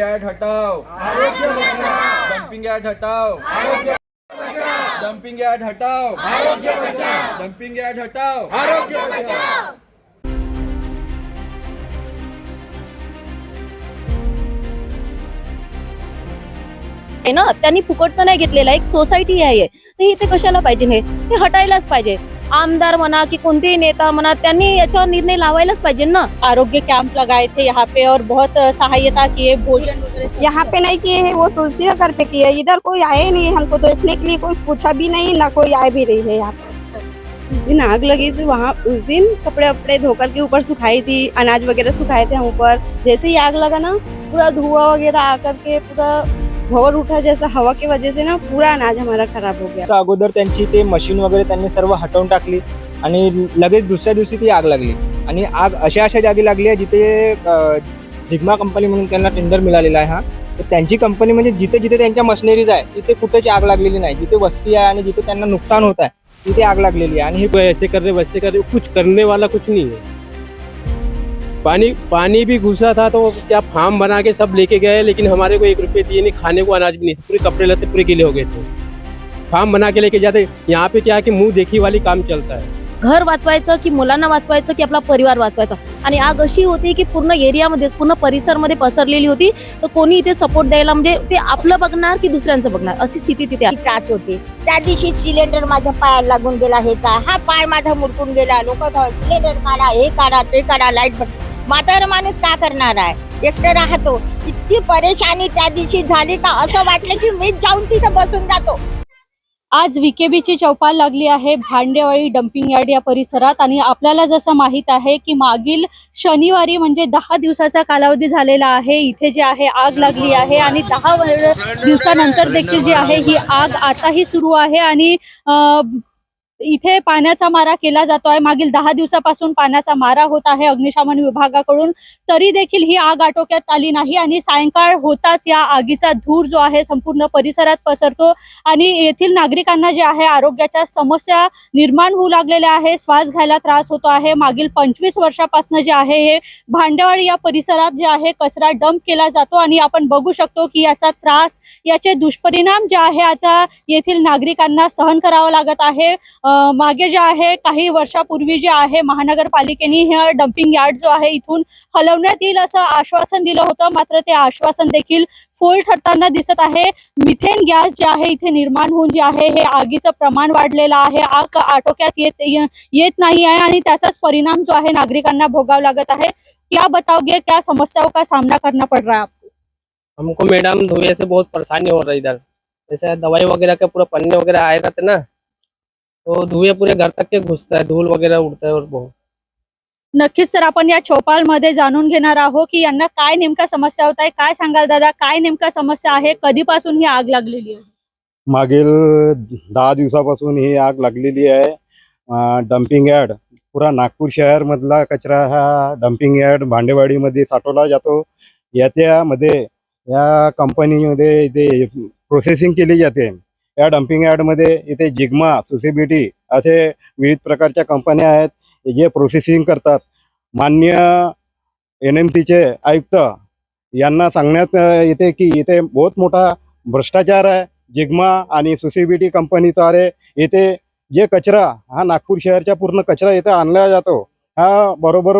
Add हटाओ। Dumping yard हटाओ। Dumping yard हटाओ। डंपिंग ऍड हटाओ। आहे ना त्यांनी फुकटचं नाही घेतलेला एक सोसायटी आहे तर इथे कशाला पाहिजे हे? हे हटायलाच पाहिजे. आमदार म्हणा की कोणतेही नेता म्हणा त्यांनी याच्यावर निर्णय लावायलाच पाहिजे ना? आरोग्य कैंप लगाए थे यहाँ पे और बहुत सहायता किए भोजन यहाँ पे नहीं किए हैं वो तुलसी नगर पे किए इधर कोई आए नहीं हमको देखने के लिए कोई पूछा भी नहीं ना कोई आए भी रही है यहाँ पे। जिस दिन आग लगी थी वहाँ उस दिन कपड़े वपड़े धोकर के ऊपर सुखाई थी अनाज वगैरह सुखाए थे हम ऊपर। जैसे ही आग लगा ना पूरा धुआँ वगैरह आकर के पूरा भवर उठा जैसा हवा की वजह से ना पूरा अनाज हमारा खराब हो गया। अगोदर त्यांची ते मशीन वगैरे त्यांनी सर्व हटवून टाकली आणि लगेच दुसऱ्या दिवशी ती आग लागली. आणि आग अशा अशा जागी लागली आहे जिथे अ, झिग्मा कंपनी म्हणून त्यांना टेंडर मिळालेला आहे हा. तर त्यांची कंपनी म्हणजे जिथे जिथे त्यांच्या मशिनरीज आहे तिथे कुठेच आग लागलेली नाही. जिथे वस्ती आहे आणि जिथे त्यांना नुकसान होत आहे तिथे आग लागलेली आहे. आणि ही ऐसे कर वैसे कर रहे कुछ करने वाला कुछ नहीं है. पानी पानी भी घुसा था तो क्या फार्म बना के सब लेके गए लेकिन हमारे को एक रुपये दिए नहीं खाने को अनाज भी नहीं पूरे कपड़े लत्ते पूरे गीले हो गए थे। फार्म बना के लेके जाते यहाँ पे क्या है कि मुंह देखी वाली काम चलता है। घर वाचवायचं की मुलांना वाचवायचं की आपला परिवार वाचवायचा? आणि आग अशी होती की पूर्ण एरियामध्ये पूर्ण परिसरमध्ये पसरलेली होती तर कोणी इथे सपोर्ट द्यायला म्हणजे ते आपलं बघणार की दुसऱ्यांचं बघणार? अशी स्थिती तिथे त्रास होते. त्या दिवशी सिलेंडर माझ्या पायाला लागून गेला हे काय हा पाय माझा मुरकून गेला. लोक सिलेंडर काढा हे काढा ते काढा लाइट म्हातारा माणूस का करणार आहे? एकटं राहतो. इतकी परेशानी त्या दिवशी झाली का असं वाटलं की मी जाऊन तिथं बसून जातो. आज विकेबीची चौपाल लागली आहे भांडेवाळी डम्पिंग यार्ड या परिसरात आणि आपल्याला जसं माहीत आहे की मागील शनिवारी म्हणजे दहा दिवसाचा कालावधी झालेला आहे. इथे जे आहे आग लागली आहे आणि दहा दिवसानंतर देखील जी आहे ही आग आताही सुरू आहे आणि इथे पाण्याचा मारा केला जातो आहे मागील दहा दिवसापासून पाण्याचा मारा होत आहे अग्निशमन विभागाकडून. तरी देखील ही आग आटोक्यात आली नाही आणि सायंकाळ होताच या आगीचा धूर जो आहे संपूर्ण परिसरात पसरतो आणि येथील नागरिकांना जे आहे आरोग्याच्या समस्या निर्माण होऊ लागलेल्या आहे श्वास घ्यायला त्रास होतो आहे. मागील पंचवीस वर्षापासून जे आहे हे भांडवळ या परिसरात जे आहे कचरा डंप केला जातो आणि आपण बघू शकतो की याचा त्रास याचे दुष्परिणाम जे आहे आता येथील नागरिकांना सहन करावं लागत आहे. मागे जे आहे, काही वर्षापूर्वी जे आहे महानगरपालिकेने हे डम्पिंग यार्ड जो आहे इथून हलवण्यात येईल असं आश्वासन दिलं होतं. मात्र ते आश्वासन देखील फोल ठरताना दिसत आहे. मिथेन गॅस जे आहे इथे निर्माण होऊन जे आहे, हे आगीचं प्रमाण वाढलेलं आहे. आग आटोक्यात येत येत नाही आहे आणि त्याचाच परिणाम जो आहे नागरिकांना भोगावा लागत आहे. क्या बताओगे क्या समस्याओं का सामना करना पड़ रहा है आपको? हमको मैडम धुएँ से बहुत परेशानी हो रही इधर। जैसे दवाई वगैरह के पूरा पन्ने वगैरह आए रहते ना तो धुएं पूरे घर तक के घुसता है धूल वगैरह उड़ता है और बहुत नक्कीच तर आपण या चौपालमध्ये जाणून घेणार आहोत की यांना काय नेमका समस्या होत आहे काय सांगाल दादा? काय नेमका समस्या आहे? कधीपासून ही आग लागलेली आहे? मागील दहा दिवसापासून ही आग लागलेली आहे. डम्पिंग यार्ड पुरा नागपूर शहरमधला कचरा हा डम्पिंग यार्ड भांडेवाडीमध्ये साठवला जातो. याच्यामध्ये या कंपनीमध्ये इथे प्रोसेसिंग केली जाते. या डम्पिंग यार्डमध्ये इथे जिग्मा सुसीबीटी असे विविध प्रकारच्या कंपन्या आहेत जे प्रोसेसिंग करतात. मान्य एन एम सीचे आयुक्त यांना सांगण्यात येते की इथे बहुत मोठा भ्रष्टाचार आहे. जिग्मा आणि सुसिबिटी कंपनीद्वारे येथे जे कचरा हा नागपूर शहरच्या पूर्ण कचरा इथे आणला जातो हा बरोबर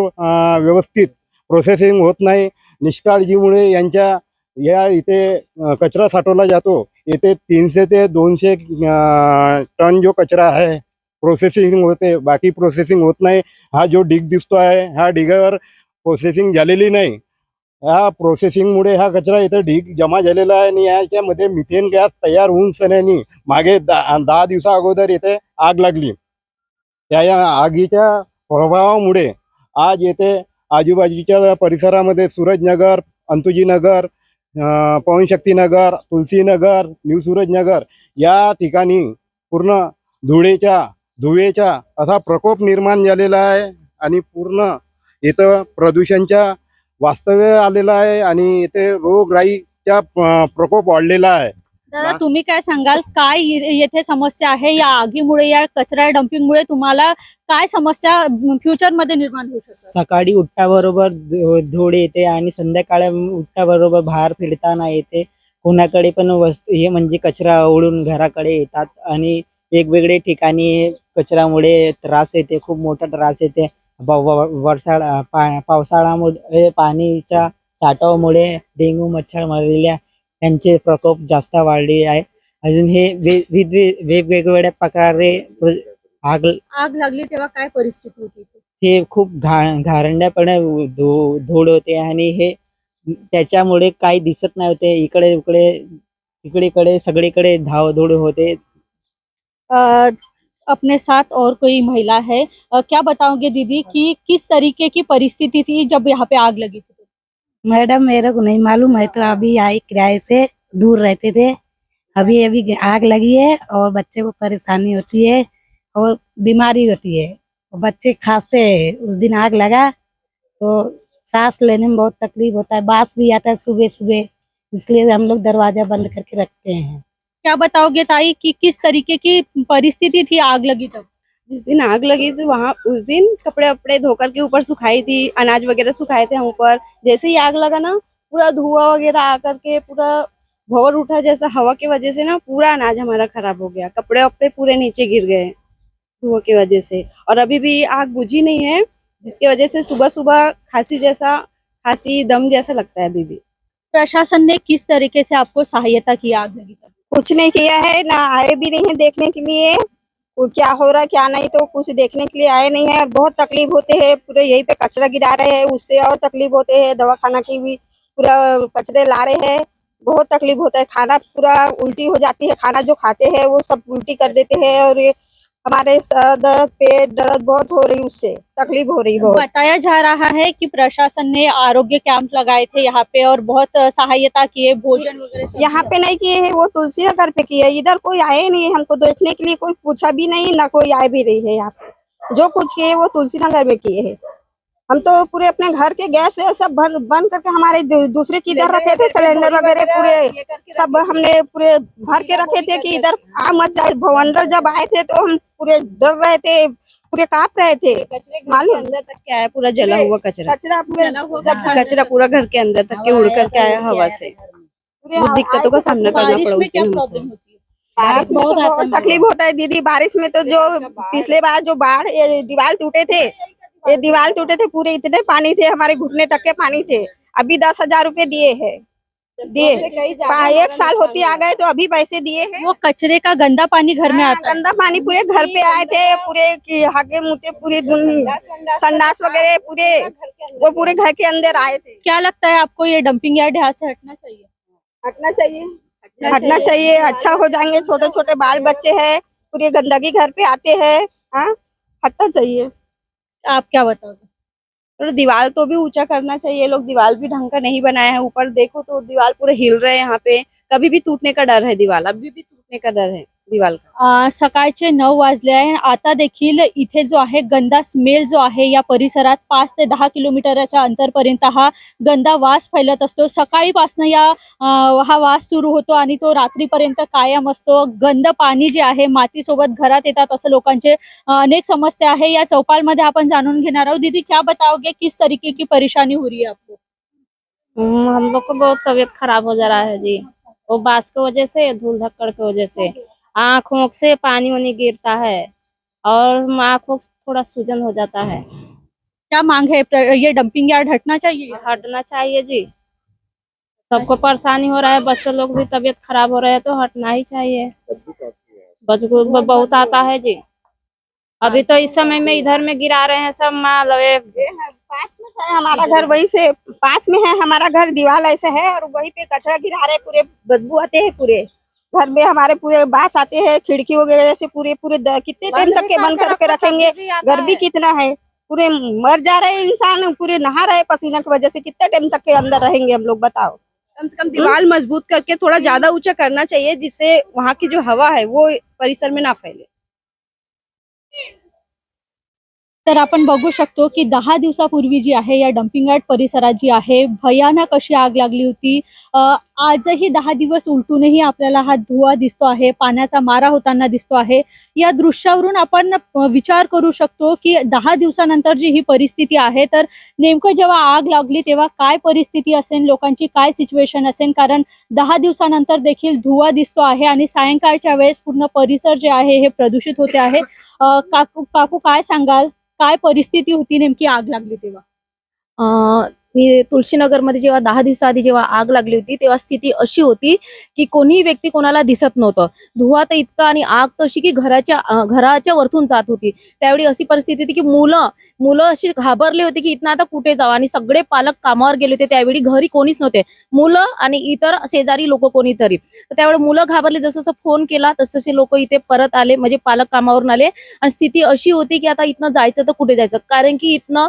व्यवस्थित प्रोसेसिंग होत नाही. निष्काळजीमुळे यांच्या या इथे कचरा साठवला जातो. येथे तीनशे ते दोनशे टन जो कचरा आहे प्रोसेसिंग होते बाकी प्रोसेसिंग होत नाही. हा जो डिग दिसतो आहे ह्या डिगावर प्रोसेसिंग झालेली नाही. ह्या प्रोसेसिंगमुळे हा कचरा इथं ढीग जमा झालेला आहे आणि याच्यामध्ये मिथेन गॅस तयार होऊन सण्यानी मागे दहा दहा दिवसा अगोदर इथे आग लागली. त्या या आगीच्या प्रभावामुळे आज येथे आजूबाजूच्या परिसरामध्ये सूरजनगर अंतुजीनगर पवनशक्तीनगर तुलसीनगर न्यू सूरजनगर या ठिकाणी पूर्ण धुळेच्या धुवेच्या असा प्रकोप निर्माण झालेला आहे आणि पूर्ण इथं प्रदूषणच्या वास्तव्य आलेलं आहे आणि इथे रोगराईचा प्रकोप वाढलेला आहे. दादा तुम्ही काय सांगाल? काय येथे समस्या आहे? या आगीमुळे या कचरा डम्पिंगमुळे तुम्हाला काय समस्या फ्युचरमध्ये निर्माण शकतात? सकाळी उठल्याबरोबर धु- धूळ येते आणि संध्याकाळी उठल्याबरोबर बाहेर फिरताना येते. कोणाकडे पण वस्तू हे म्हणजे कचरा ओढून घराकडे येतात आणि वेगवेगळे ठिकाणी कचऱ्यामुळे त्रास येते खूप मोठा त्रास येते. ब- व- वरसाळा पा- पावसाळ्यामुळे पाणीच्या साठावामुळे डेंग्यू मच्छर मलेरिया यांचे प्रकोप जास्त वाढले आहे. अजून हे वे- विविध वेगवेगळ्या प्रकारे प्र- आग आग लागली तेव्हा काय परिस्थिती होती इथे? हे खूप घा घारंड्यापणे धू धूळ होते आणि हे त्याच्यामुळे काही दिसत नाही होते. इकडे इकडे इकडे इकडे सगळीकडे धाव धूळ होते. अ, अपने साथ और कोई महिला है? अ, क्या बताओगे दीदी कि किस तरीके की परिस्थिति थी जब यहाँ पे आग लगी थी? मैडम, मेरे को नहीं मालूम है तो अभी आई किराए से दूर रहते थे। अभी अभी आग लगी है और बच्चे को परेशानी होती है और बीमारी होती है। और बच्चे खांसते हैं। उस दिन आग लगा तो सांस लेने में बहुत तकलीफ़ होता है। बास भी आता है सुबह सुबह इसलिए हम लोग दरवाज़ा बंद करके रखते हैं। क्या बताओगे ताई कि किस तरीके की परिस्थिति थी आग लगी तब? जिस दिन आग लगी थी वहाँ उस दिन कपड़े वपड़े धोकर के ऊपर सुखाई थी अनाज वगैरह सुखाए थे हम ऊपर। जैसे ही आग लगा ना पूरा धुआँ वगैरह आकर के पूरा भवर उठा जैसा हवा की वजह से ना पूरा अनाज हमारा खराब हो गया। कपड़े वपड़े पूरे नीचे गिर गए धुआँ की वजह से। और अभी भी आग बुझी नहीं है जिसकी वजह से सुबह सुबह खांसी जैसा खांसी दम जैसा लगता है अभी भी। प्रशासन ने किस तरीके से आपको सहायता की आग लगी? कुछ नहीं किया है ना आए भी नहीं है देखने के लिए। क्या हो रहा है, क्या नहीं तो कुछ देखने के लिए आए नहीं है। बहुत तकलीफ़ होते है, पूरे यही पे कचरा गिरा रहे हैं, उससे और तकलीफ़ होते है दवा खाना की भी पूरा कचरे ला रहे हैं। बहुत तकलीफ़ होता है, खाना पूरा उल्टी हो जाती है, खाना जो खाते हैं वो सब उल्टी कर देते हैं और ये हमारे सर दर्द पेट दर्द बहुत हो रही उससे तकलीफ़ हो रही है बताया जा रहा है कि प्रशासन ने आरोग्य कैंप लगाए थे यहाँ पे और बहुत सहायता किए भोजन वगैरह यहाँ पे नहीं किए है वो तुलसी नगर पे किए इधर कोई आए नहीं है हमको देखने के लिए कोई पूछा भी नहीं ना कोई आए भी रही है यहाँ पे। जो कुछ किए वो तुलसी नगर में किए हैं। हम तो पूरे अपने घर के गैस सब बंद बंद करके हमारे दूसरे की इधर रखे थे सिलेंडर वगैरह पूरे सब हमने पूरे भर के रखे थे कि इधर आ मत जाए भवंडर जब आए थे तो हम पूरे डर रहे थे पूरे काँप रहे थे। मालूम? अंदर तक क्या है? पूरा जला हुआ कचरा। कचरा पूरे कचरा पूरा घर के अंदर तक के उड़ करके आया हवा से। दिक्कतों का सामना करना पड़ा है? बारिश में तो। तकलीफ़ होता है दीदी बारिश में तो जो पिछले बार जो बाढ़ दीवार टूटे थे ये दीवार टूटे थे पूरे इतने पानी थे हमारे घुटने तक के पानी थे। अभी दस हज़ार रूपए दिए है। दिए एक साल होती आ गए तो अभी पैसे दिए हैं। वो कचरे का गंदा पानी घर में हाँ, आता गंदा पानी पूरे घर पे आए थे पूरे की हागे मुते पूरे संडास वगैरह पूरे वो पूरे घर के अंदर आए थे। क्या लगता है आपको ये डंपिंग यार्ड यहाँ से हटना चाहिए? हटना चाहिए। हटना चाहिए। अच्छा हो जाएँगे छोटे छोटे बाल बच्चे हैं पूरी गंदगी घर पे आते हैं हाँ हटना चाहिए। आप क्या बताओगे? तो दीवार तो भी ऊँचा करना चाहिए, लोग दीवार भी ढंग का नहीं बनाया है, ऊपर देखो तो दीवार पूरे हिल रहे हैं यहाँ पे। कभी भी टूटने का डर है दीवार, अभी भी टूटने का डर है। अ, सकाळचे नऊ वाजले आहे. आता देखील इथे जो आहे गंदा स्मेल जो आहे या परिसरात पाच ते दहा किलोमीटरच्या अंतरपर्यंत हा गंदा वास फैलत असतो. सकाळीपासनं या हा वास सुरू होतो आणि तो रात्रीपर्यंत कायम असतो. गंद पाणी जे आहे मातीसोबत घरात येतात असं लोकांचे अनेक समस्या आहे. या चौपालमध्ये आपण जाणून घेणार आहोत. दीदी क्या बताओगे किस तरीके की परेशानी हो रही है आपको? हम लोग को बहुत तबीयत खराब हो जा रहा है जी। वो बास की वजह से धूल धक्कड़ की वजह से? आँखों से पानी वानी गिरता है और आँखों से थोड़ा सूजन हो जाता है। क्या मांग है? ये डंपिंग यार्ड हटना चाहिए? हटना चाहिए जी। सबको परेशानी हो रहा है बच्चों लोग भी तबीयत खराब हो रहा है तो हटना ही चाहिए। बदबू ब- बहुत आता है जी। अभी तो इस समय में इधर में गिरा रहे हैं सब माल वे पास में है हमारा घर वही से पास में है हमारा घर दीवार ऐसे है और वहीं पे कचरा गिरा रहे पूरे बदबू आते हैं पूरे। घर में हमारे पूरे बास आते हैं खिड़की वगैरह से पूरे पूरे कितने टाइम तक के बंद करके रखेंगे। गर्मी कितना है पूरे मर जा रहे इंसान पूरे नहा रहे पसीना की वजह से कितने टाइम तक के अंदर रहेंगे हम लोग बताओ। कम से कम दीवार मज़बूत करके थोड़ा ज़्यादा ऊँचा करना चाहिए जिससे वहाँ की जो हवा है वो परिसर में ना फैले। तर आपण बघू शकतो की दहा दिवसापूर्वी जी आहे या डम्पिंग यार्ड परिसरात जी आहे भयानक अशी आग लागली होती. आजही दहा दिवस उलटूनही आपल्याला हा धुवा दिसतो आहे पाण्याचा मारा होताना दिसतो आहे. या दृश्यावरून आपण विचार करू शकतो की दहा दिवसानंतर जी ही परिस्थिती आहे तर नेमकं जेव्हा आग लागली तेव्हा काय परिस्थिती असेल लोकांची काय सिच्युएशन असेल? कारण दहा दिवसानंतर देखील धुवा दिसतो आहे आणि सायंकाळच्या वेळेस पूर्ण परिसर जे आहे हे प्रदूषित होते आहे. काकू काकू काय सांगाल? काय परिस्थिती होती नेमकी आग लागली तेव्हा? मी तुळशीनगरमध्ये जेव्हा दहा दिवसाआधी जेव्हा आग लागली होती तेव्हा स्थिती अशी होती की कोणीही व्यक्ती कोणाला दिसत नव्हतं. धुवा तर इतका आणि आग तशी की घराच्या घराच्या वरतून जात होती. त्यावेळी अशी परिस्थिती होती की मुलं मुलं अशी घाबरले होते की इथनं आता कुठे जावं? आणि सगळे पालक कामावर गेले होते. त्यावेळी घरी कोणीच नव्हते. मुलं आणि इतर शेजारी लोक कोणीतरी. तर त्यावेळी मुलं घाबरले. जसं जसं फोन केला तस तसे लोक इथे परत आले. म्हणजे पालक कामावरून आले. आणि स्थिती अशी होती की आता इथनं जायचं तर कुठे जायचं? कारण की इथनं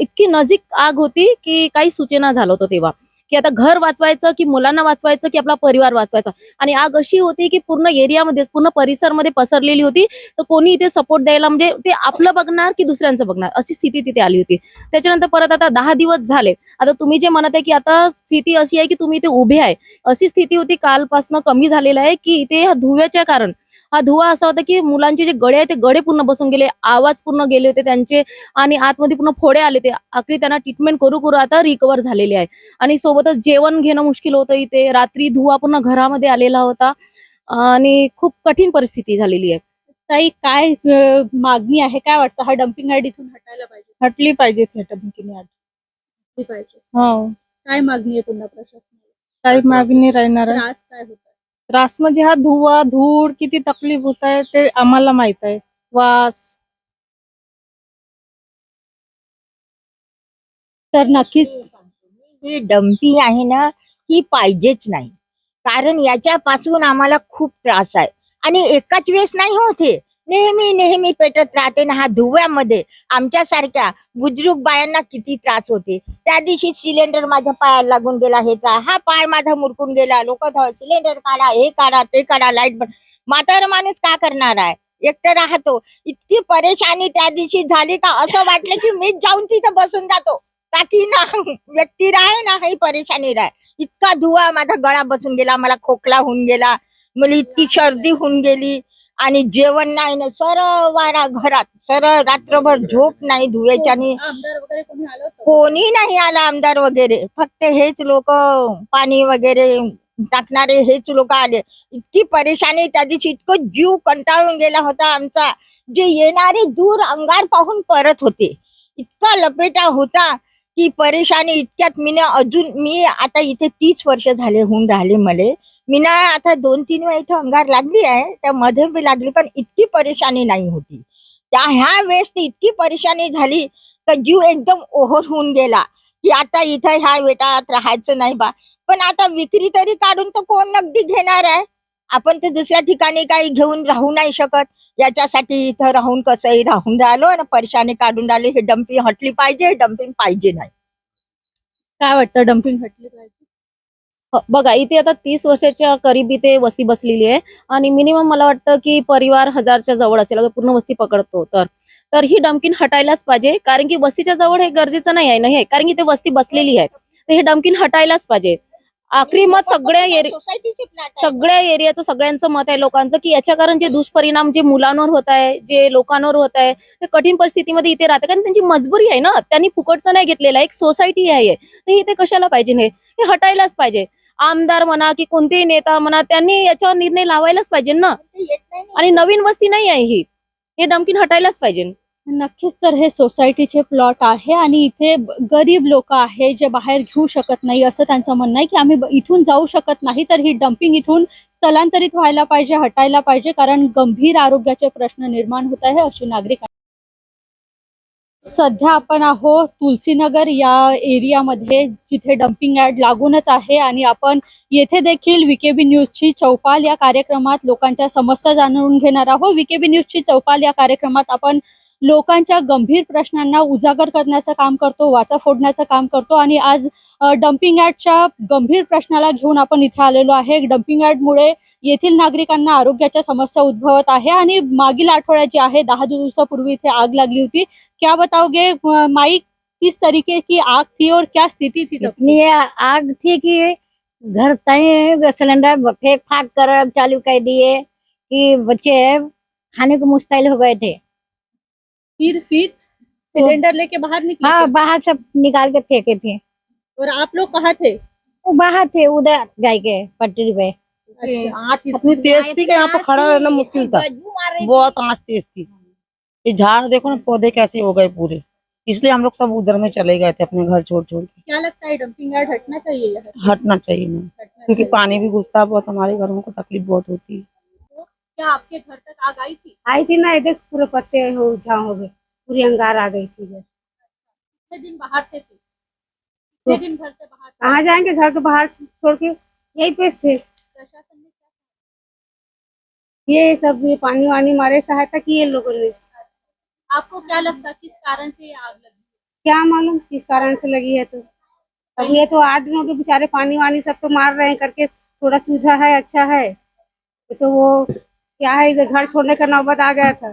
इतकी नजीक आग होती की काही सूचना झालं होतं तेव्हा. की आता घर वाचवायचं की मुलांना वाचवायचं की आपला परिवार वाचवायचा. आणि आग अशी होती की पूर्ण एरियामध्ये पूर्ण परिसरमध्ये पसरलेली होती. तर कोणी इथे सपोर्ट द्यायला म्हणजे ते आपलं बघणार की दुसऱ्यांचं बघणार? अशी स्थिती तिथे आली होती. त्याच्यानंतर परत आता दहा दिवस झाले. आता तुम्ही जे म्हणत आहे की आता स्थिती अशी आहे की तुम्ही इथे उभे आहे. अशी स्थिती होती कालपासनं कमी झालेलं आहे की इथे ह्या धुव्याच्या कारण हा धुवा असा होता की मुलांचे जे गळे आहे ते गळे पूर्ण बसून गेले आवाज पूर्ण गेले होते त्यांचे आणि आतमध्ये पूर्ण फोडे आले ते आखरी त्यांना ट्रीटमेंट करू करू आता रिकवर झालेले आहे. आणि सोबतच जेवण घेणं मुश्किल होतं इथे. रात्री धुवा पूर्ण घरामध्ये आलेला होता. आणि खूप कठीण परिस्थिती झालेली आहे. ताई काय मागणी आहे? काय वाटतं? हा डम्पिंग यार्ड इथून हटायला पाहिजे. हटली पाहिजे हटली हो. काय मागणी आहे पुन्हा प्रशासनाला? काही मागणी राहणार आहे. त्रास काय होत? त्रास म्हणजे हा धुवा धूळ किती तकलीफ होत आहे ते आम्हाला माहीत आहे. वास. तर नक्कीच ही डम्पिंग आहे ना ही पाहिजेच नाही. कारण याच्यापासून आम्हाला खूप त्रास आहे. आणि एकाच वेळेस नाही होते नेहमी नेहमी पेटत राहते ना हा धुव्यामध्ये. आमच्यासारख्या बुजुर्ग बायांना किती त्रास होते. त्या दिवशी सिलेंडर माझ्या पायाला लागून गेला हे का हा पाय माझा मुरकून गेला. लोक सिलेंडर काढा हे काढा ते काढा लाइट बन म्हातारा माणूस का करणार आहे? एकटं राहतो. इतकी परेशानी त्या दिवशी झाली का असं वाटलं की मीच जाऊन तिथं बसून जातो. ताकी ना व्यक्ती राहे ना ही परेशानी राहे. इतका धुवा माझा गळा बसून गेला मला खोकला होऊन गेला. मला इतकी सर्दी होऊन गेली. आणि जेवण नाही ना सरळ वारा घरात सरळ रात्रभर झोप नाही आमदार वगैरे कोणी आलं होतं? कोणी नाही आला आमदार वगैरे. फक्त हेच लोक पाणी वगैरे टाकणारे हेच लोक आले. इतकी परेशानी त्या दिवशी इतकं जीव कंटाळून गेला होता आमचा. जे येणारे दूर अंगार पाहून परत होते. इतका लपेटा होता. की परेशानी इतक्यात मी अजून मी आता इथे तीस वर्ष झाले होऊन राहिले मले. मी ना आता दोन तीन वेळा इथे अंगार लागली आहे त्या मध्ये बी लागली पण इतकी परेशानी नाही होती. त्या ह्या वेळेस इतकी परेशानी झाली तर जीव एकदम ओहर होऊन गेला की आता इथं ह्या वेटात राहायचं नाही बा. पण आता विक्री तरी काढून तर कोण नगदी घेणार आहे? आपण ते दुसऱ्या ठिकाणी काही घेऊन राहू नाही शकत. याच्यासाठी इथं राहून कसंही राहून राहिलो आणि परेशानी काढून राहिलो. हे डम्पिंग हटली पाहिजे डम्पिंग पाहिजे नाही. काय वाटतं? डम्पिंग हटली पाहिजे? बघा इथे आता तीस वर्षाच्या करीब इथे वस्ती बसलेली आहे. आणि मिनिमम मला वाटतं की परिवार हजारच्या जवळ असेल. अगर पूर्ण वस्ती पकडतो तर. तर ही डमकिन हटायलाच पाहिजे. कारण की वस्तीच्या जवळ हे गरजेचं नाही आहे नाही आहे. कारण की ते वस्ती बसलेली आहे. तर हे डमकिन हटायलाच पाहिजे. आखरी मत सगळ्या एरि सोसायटीचे फ्लॅट सगळ्या एरियाचं सगळ्यांचं मत आहे लोकांचं की याच्या कारण जे दुष्परिणाम जे मुलांवर होत आहे जे लोकांवर होत आहे ते कठीण परिस्थितीमध्ये इथे राहते कारण त्यांची मजबुरी आहे ना त्यांनी फुकटचं नाही घेतलेलं आहे. एक सोसायटी आहे. तर इथे कशाला पाहिजे हे? हे हटायलाच पाहिजे. आमदार म्हणा की कोणतेही नेता म्हणा त्यांनी याच्यावर निर्णय लावायलाच पाहिजे ना. आणि नवीन वस्ती नाही आहे ही. हे डमकीन हटायलाच पाहिजे. नक्कीच तर हे सोसायटीचे प्लॉट आहे आणि इथे गरीब लोक आहे जे बाहेर घेऊ शकत नाही असं त्यांचं म्हणणं आहे की आम्ही इथून जाऊ शकत नाही तर ही डम्पिंग इथून स्थलांतरित व्हायला पाहिजे हटायला पाहिजे कारण गंभीर आरोग्याचे प्रश्न निर्माण होत आहे अशी नागरिक सध्या आपण आहोत तुलसीनगर या एरियामध्ये जिथे डम्पिंग यार्ड लागूनच आहे आणि आपण येथे देखील विकेबी न्यूजची चौपाल या कार्यक्रमात लोकांच्या समस्या जाणून घेणार आहोत. विकेबी न्यूजची चौपाल या कार्यक्रमात आपण लोकांच्या गंभीर प्रश्नांना उजागर करण्याचं काम करतो वाचा फोडण्याचं काम करतो आणि आज डम्पिंग ॲडच्या गंभीर प्रश्नाला घेऊन आपण इथे आलेलो आहे. डम्पिंग ॲडमुळे येथील नागरिकांना आरोग्याच्या समस्या उद्भवत आहे आणि मागील आठवड्यात जी आहे दहा दिवसापूर्वी इथे आग लागली होती. क्या बताओगे माईक किस तरीके की आग थी और क्या स्थिति थी तब? इतनी आग थी कि घर तय सिलेंडर फेंक फाक कर चालू कर दिए कि बच्चे खाने को मुस्तैल हो गए थे। फिर फिर सिलेंडर लेके बाहर निकले हाँ बाहर सब निकाल के फेंके थे। और आप लोग कहाँ थे? वो बाहर थे उधर जाए के पटरी पे। अच्छा। इतनी तेज थी कि यहाँ पर खड़ा रहना मुश्किल था। बहुत आँच तेज थी। ये झाड़ देखो ना पौधे कैसे हो गए पूरे। इसलिए हम लोग सब उधर में चले गए थे अपने घर छोड़ छोड़ के। क्या लगता है डंपिंग यार्ड हटना चाहिए हटना चाहिए हटना क्योंकि पानी भी घुसता है बहुत हमारे घरों को तकलीफ़ बहुत होती है। क्या आपके घर तक आग आई थी? आई थी ना देख पूरे पत्ते हो झाव हो गए पूरी अंगार आ गई थी कितने दिन बाहर थे फिर? कितने दिन घर से बाहर? कहाँ जाएँगे घर के बाहर छोड़ के? यहीं पे थे। प्रशासन ने क्या ये सब ये पानी वानी मारे सहायता किए लोगों ने। आपको क्या लगता किस कारण से ये आग लगी? क्या मालूम किस कारण से लगी है तो। अब ये तो आठ दिनों के बेचारे पानी वानी सब तो मार रहे हैं करके थोड़ा सुविधा है अच्छा है। तो वो क्या है इधर घर छोड़ने का नौबत आ गया था।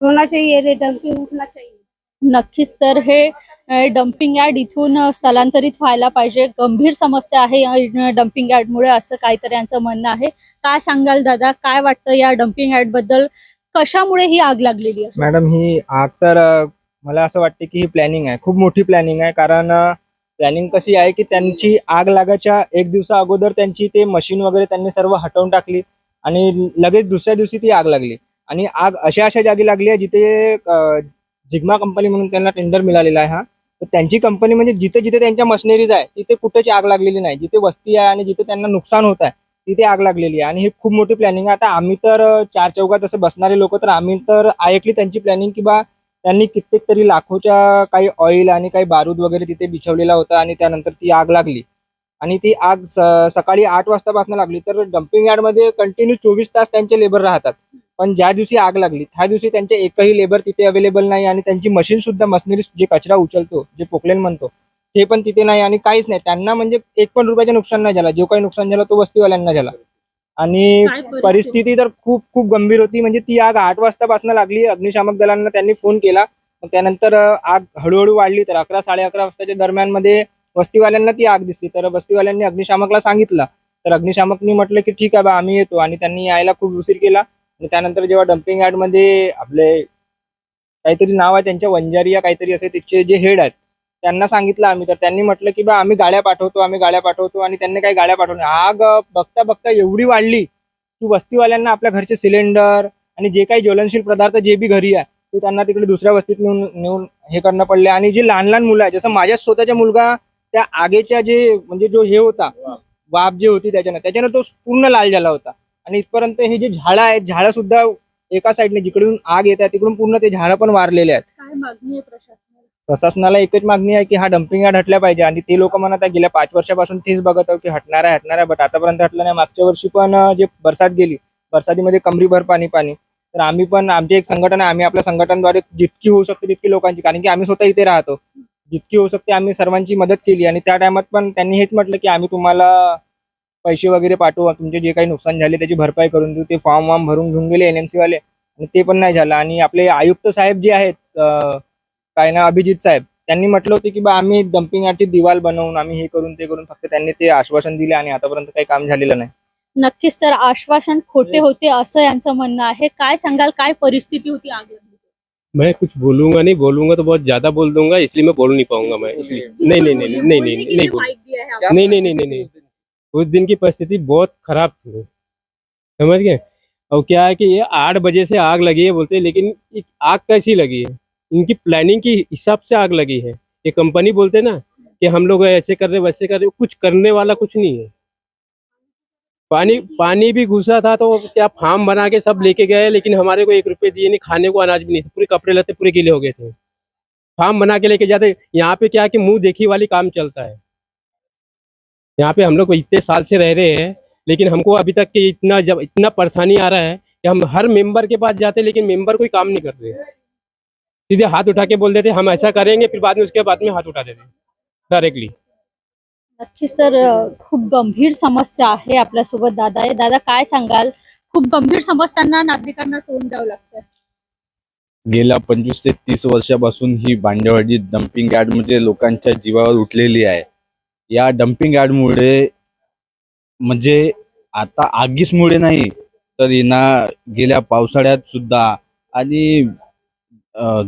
होना चाहिए रे डंपिंग उठना चाहिए। नक्कीच तर हे डम्पिंग यार्ड इथून स्थलांतरित व्हायला पाहिजे. गंभीर समस्या आहे या डम्पिंग यार्डमुळे असं काहीतरी यांचं म्हणणं आहे. काय सांगाल दादा? काय वाटतं या डम्पिंग यार्डबद्दल कशामुळे ही आग लागलेली आहे? मॅडम ही आग तर मला असं वाटते की ही प्लॅनिंग आहे. खूप मोठी प्लॅनिंग आहे. कारण प्लॅनिंग कशी आहे की त्यांची आग लागायच्या एक दिवसा अगोदर त्यांची ते मशीन वगैरे त्यांनी सर्व हटवून टाकली. आणि लगेच दुसऱ्या दिवशी ती आग लागली. आणि आग अशा अशा जागी लागली आहे जिथे जिग्मा कंपनी म्हणून त्यांना टेंडर मिळालेला आहे हा. तर त्यांची कंपनी म्हणजे जिथे जिथे त्यांच्या मशिनरीज आहे तिथे कुठेच आग लागलेली नाही. जिथे वस्ती आहे आणि जिथे त्यांना नुकसान होत आहे तिथे आग लागलेली आहे. आणि हे खूप मोठी प्लॅनिंग आहे. आता आम्ही तर चार चौकात असे बसणारे लोक तर आम्ही तर ऐकली त्यांची प्लॅनिंग की बा त्यांनी कित्येक तरी लाखोच्या काही ऑइल आणि काही बारूद वगैरे तिथे बिछवलेला होता आणि त्यानंतर ती आग लागली. आणि ती आग सकाळी आठ वाजतापासून लागली. तर डम्पिंग यार्डमध्ये कंटिन्यू चोवीस तास त्यांचे लेबर राहतात. पण ज्या दिवशी आग लागली त्या दिवशी त्यांचे एकही लेबर तिथे अवेलेबल नाही आणि त्यांची मशीन सुद्धा मशिनरी जे कचरा उचलतो जे पोकलेन म्हणतो ते पण तिथे नाही आणि काहीच नाही. त्यांना म्हणजे एक पण रुपयाचे नुकसान नाही झाला. जो काही नुकसान झालं तो वस्तीवाल्यांना झाला. आणि परिस्थिती? तर खूप खूप गंभीर होती. म्हणजे ती आग आठ वाजतापासून लागली. अग्निशामक दलांना त्यांनी फोन केला. त्यानंतर आग हळूहळू वाढली तर अकरा साडे अकरा वाजताच्या दरम्यानमध्ये वस्तीवाल्यांना ती आग दिसली. तर वस्तीवाल्यांनी अग्निशामकला सांगितलं. तर अग्निशामकनी म्हटलं की ठीक आहे बा आम्ही येतो. आणि त्यांनी यायला खूप उशीर केला. आणि त्यानंतर जेव्हा डम्पिंग यार्डमध्ये आपले काहीतरी नाव आहे त्यांच्या वंजारी या काहीतरी असे तिथचे जे हेड आहेत त्यांना सांगितलं आम्ही. तर त्यांनी म्हटलं की बा आम्ही गाड्या पाठवतो आम्ही गाड्या पाठवतो. आणि त्यांनी काही गाड्या पाठवल्या आग बघता बघता एवढी वाढली की वस्तीवाल्यांना आपल्या घरचे सिलेंडर आणि जे काही ज्वलनशील पदार्थ जे बी घरी आहे ते त्यांना तिकडे दुसऱ्या वस्तीत नेऊन नेऊन हे करणं पडले. आणि जे लहान लहान मुलं आहे जसं माझ्या स्वतःच्या मुलगा त्या आगेच्या जे म्हणजे जो हे होता वाफ जे होती त्याच्यानं त्याच्यानं तो पूर्ण लाल झाला होता. आणि इथपर्यंत हे जे झाडं आहेत झाडं सुद्धा एका साईडने जिकडून आग येत आहे तिकडून पूर्ण ते झाडं पण वारलेले आहेत. काय मागणी आहे प्रशासनाला? प्रशासनाला एकच मागणी आहे की हा डम्पिंग यार्ड हटल्या पाहिजे. आणि ते लोक म्हणत आहे गेल्या पाच वर्षापासून तेच बघत आहोत की हटणार आहे हटणार आहे बट आतापर्यंत हटलं नाही. मागच्या वर्षी पण जे बरसात गेली बरसातीमध्ये कमरीभर पाणी पाणी. तर आम्ही पण आमची एक संघटना आहे आम्ही आपल्या संघटनेद्वारे जितकी होऊ शकते तितकी लोकांची कारण की आम्ही स्वतः इथे राहतो. जितकी होऊ शकते आम्ही सर्वांची मदत केली. आणि त्या टायमात पण त्यांनी हेच म्हटलं की आम्ही तुम्हाला पैसे वगैरे पाठवू. तुमचे जे काही नुकसान झाले त्याची भरपाई करून देऊ. ते फॉर्म वॉर्म भरून घेऊन गेले एन एम वाले. आणि ते पण नाही झालं. आणि आपले आयुक्त साहेब जे आहेत काय ना अभिजित साहेब. त्यांनी म्हटलं होतं की बा आम्ही डम्पिंग यार्डची दिवाल बनवून आम्ही हे करून ते करून फक्त त्यांनी ते आश्वासन दिले आणि आतापर्यंत काही काम झालेलं नाही. नक्कीच तर आश्वासन खोटे होते असं यांचं म्हणणं आहे. काय सांगाल? काय परिस्थिती होती आग मैं कुछ बोलूँगा नहीं बोलूँगा तो बहुत ज़्यादा बोल दूँगा इसलिए मैं बोल नहीं पाऊँगा मैं इसलिए। नहीं नहीं नहीं नहीं नहीं नहीं नहीं नहीं नहीं नहीं नहीं उस दिन की परिस्थिति बहुत खराब थी समझ गए? और क्या है कि ये आठ बजे से आग लगी है बोलते हैं, लेकिन आग कैसी लगी है? इनकी प्लानिंग की हिसाब से आग लगी है। ये कंपनी बोलते ना कि हम लोग ऐसे कर रहे वैसे कर रहे कुछ करने वाला कुछ नहीं है। पानी पानी भी घुसा था तो क्या फार्म बना के सब लेके गए, लेकिन हमारे को एक रुपये दिए नहीं, खाने को अनाज भी नहीं था, पूरे कपड़े लते पूरे गीले हो गए थे। फार्म बना के लेके जाते, यहाँ पे क्या है कि मुँह देखी वाली काम चलता है। यहाँ पे हम लोग इतने साल से रह रहे हैं, लेकिन हमको अभी तक के इतना जब, इतना परेशानी आ रहा है कि हम हर मेंबर के पास जाते, लेकिन मेंबर कोई काम नहीं कर रहे। सीधे हाथ उठा के बोल देते, हम ऐसा करेंगे, फिर बाद में उसके बाद में हाथ उठा देते डायरेक्टली नक्कीच सर खूप गंभीर समस्या आहे आपल्यासोबत दादा आहे. दादा काय सांगाल? खूप गंभीर समस्यांना नागरिकांना तोंड द्यावं लागतं गेल्या पंचवीस ते तीस वर्षापासून ही भांडेवाडी डम्पिंग यार्ड म्हणजे लोकांच्या जीवावर उठलेली आहे. या डम्पिंग यार्डमुळे म्हणजे आता आगीसमुळे नाही तर ना गेल्या पावसाळ्यात सुद्धा आणि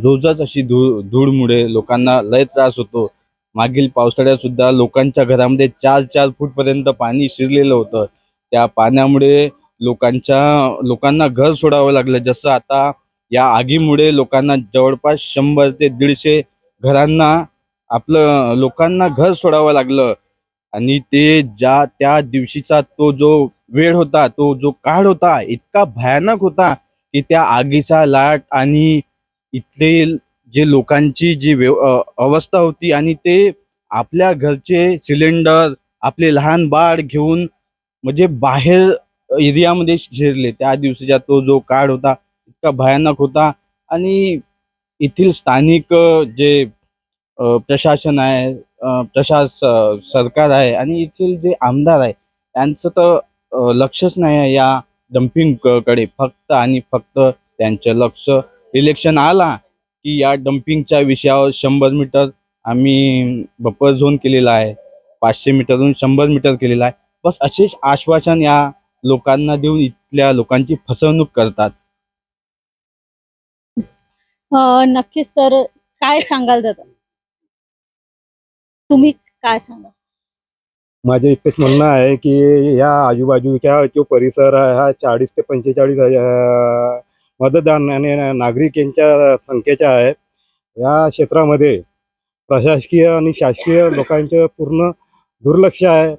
रोजच अशी धूळ धूळमुळे लोकांना लय त्रास होतो. मागील पावसाळ्यात सुद्धा लोकांच्या घरामध्ये चार चार फूट पर्यंत पाणी शिरलेलं होतं. त्या पाण्यामुळे लोकांच्या लोकांना घर सोडावं लागलं. जसं आता या आगीमुळे लोकांना जवळपास शंभर ते दीडशे घरांना आपलं लोकांना घर सोडावं लागलं. आणि ते ज्या त्या दिवशीचा तो जो वेळ होता तो जो काळ होता इतका भयानक होता की त्या आगीचा लाट आणि इथले जे लोकांची जी व्यव अवस्था होती आणि ते आपल्या घरचे सिलेंडर आपले लहान बाळ घेऊन म्हणजे बाहेर एरियामध्ये शिरले. त्या दिवशीचा तो जो काळ होता इतका भयानक होता आणि येथील स्थानिक जे प्रशासन आहे प्रशास सरकार आहे आणि येथील जे आमदार आहे त्यांचं तर लक्षच नाही आहे या डम्पिंगकडे कडे. फक्त आणि फक्त त्यांचं लक्ष. इलेक्शन आला की या डम्पिंगच्या विषयावर शंभर मीटर आम्ही बफर झोन केलेला आहे. पाचशे मीटरहून शंभर मीटर केलेला आहे. बस असेच आश्वासन या लोकांना देऊन इथल्या लोकांची फसवणूक करतात. नक्कीच तर काय सांगाल दादा? तुम्ही काय सांगाल? माझे इतकंच म्हणणं आहे की या आजूबाजूच्या जो परिसर आहे हा चाळीस ते पंचेचाळीस मतदान आणि नागरिक यांच्या संख्येच्या आहे या क्षेत्रामध्ये प्रशासकीय आणि शासकीय लोकांचं पूर्ण दुर्लक्ष आहे.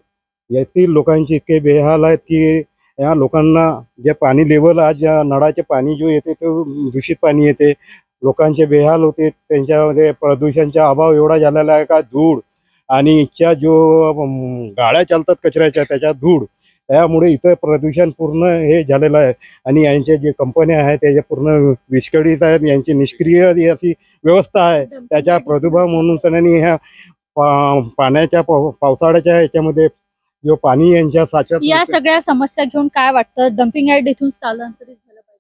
येथील लोकांचे इतके बेहाल आहेत की या लोकांना जे पाणी लेवल आज या नळाचे पाणी जो येते तो दूषित पाणी येते. लोकांचे बेहाल होते. त्यांच्यामध्ये प्रदूषणचा अभाव एवढा झालेला आहे का? धूळ आणि इच्छा जो गाड्या चालतात कचऱ्याच्या त्याच्या धूळ. त्यामुळे इथं प्रदूषण पूर्ण हे झालेलं आहे. आणि यांच्या जे कंपन्या आहेत त्याच्या पूर्ण विस्कळीत आहेत यांची निष्क्रिय अशी व्यवस्था आहे त्याच्या प्रादुर्भाव म्हणून सणांनी ह्या पा- पाण्याच्या पाव- पावसाळ्याच्या ह्याच्यामध्ये जो पाणी यांच्या साच्यात या सगळ्या समस्या घेऊन काय वाटतं? डम्पिंग यार्ड इथून स्थलांतरित झालं पाहिजे.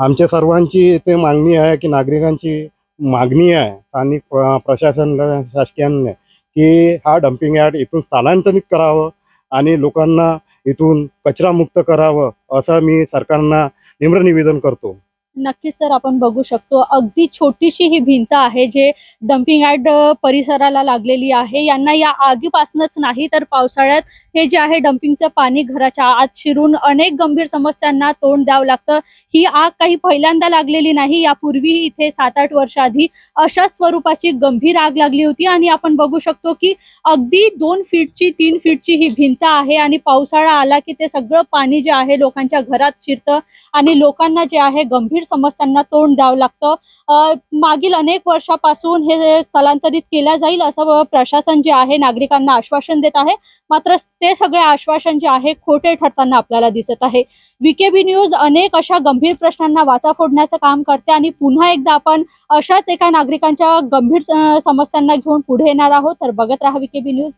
आमच्या सर्वांची इथे मागणी आहे की नागरिकांची मागणी आहे स्थानिक प्र- प्रशासन शासकीयाने की हा डम्पिंग यार्ड इथून स्थलांतरित करावं आणि लोकांना इथून कचरामुक्त करावं असं मी सरकारना निम्र निवेदन करतो. नक्कीच तर आपण बघू शकतो. अगदी छोटीशी ही भिंत आहे जे डम्पिंग यार्ड परिसराला लागलेली आहे. यांना या आगीपासूनच नाही तर पावसाळ्यात हे जे आहे डम्पिंगचं पाणी घराच्या आत शिरून अनेक गंभीर समस्यांना तोंड द्यावं लागतं. ही आग काही पहिल्यांदा लागलेली नाही. यापूर्वी इथे सात आठ वर्ष आधी अशा स्वरूपाची गंभीर आग लागली होती आणि आपण बघू शकतो की अगदी दोन फीटची तीन फीटची ही भिंत आहे आणि पावसाळा आला की ते सगळं पाणी जे आहे लोकांच्या घरात शिरतं आणि लोकांना जे आहे गंभीर समस्यांना तोंड द्यावं लागतं. मागील अनेक वर्षापासून हे स्थलांतरित केल्या जाईल असं प्रशासन जे आहे नागरिकांना आश्वासन देत आहे. मात्र ते सगळे आश्वासन जे आहे खोटे ठरताना आपल्याला दिसत आहे. विकेबी न्यूज अनेक अशा गंभीर प्रश्नांना वाचा फोडण्याचं काम करते आणि पुन्हा एकदा आपण अशाच एका नागरिकांच्या गंभीर समस्यांना घेऊन पुढे येणार आहोत. तर बघत राहा विकेबी न्यूज